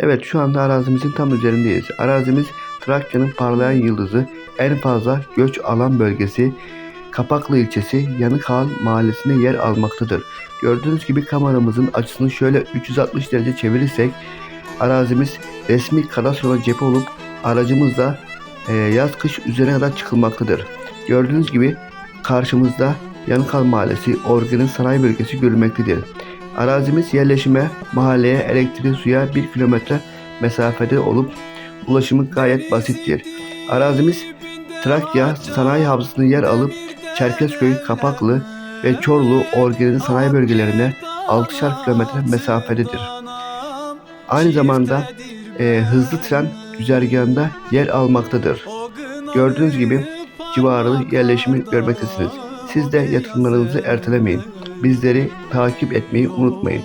Evet şu anda arazimizin tam üzerindeyiz. Arazimiz Trakya'nın parlayan yıldızı, en fazla göç alan bölgesi, Kapaklı ilçesi Yanıkağan mahallesinde yer almaktadır. Gördüğünüz gibi kameramızın açısını şöyle 360 derece çevirirsek arazimiz resmi kadastroya cephe olup aracımızla e, yaz kış üzerine kadar çıkılmaktadır. Gördüğünüz gibi karşımızda Yanıkağan mahallesi organik sanayi bölgesi görülmektedir. Arazimiz yerleşime, mahalleye, elektriğe, suya 1 kilometre mesafede olup ulaşımı gayet basittir. Arazimiz Trakya sanayi havzasında yer alıp Çerkezköy, Kapaklı ve Çorlu organik sanayi bölgelerine 6'şar kilometre mesafededir. Aynı zamanda e, hızlı tren güzergahında yer almaktadır. Gördüğünüz gibi civarı yerleşimi görmektesiniz. Siz de yatırımlarınızı ertelemeyin. Bizleri takip etmeyi unutmayın.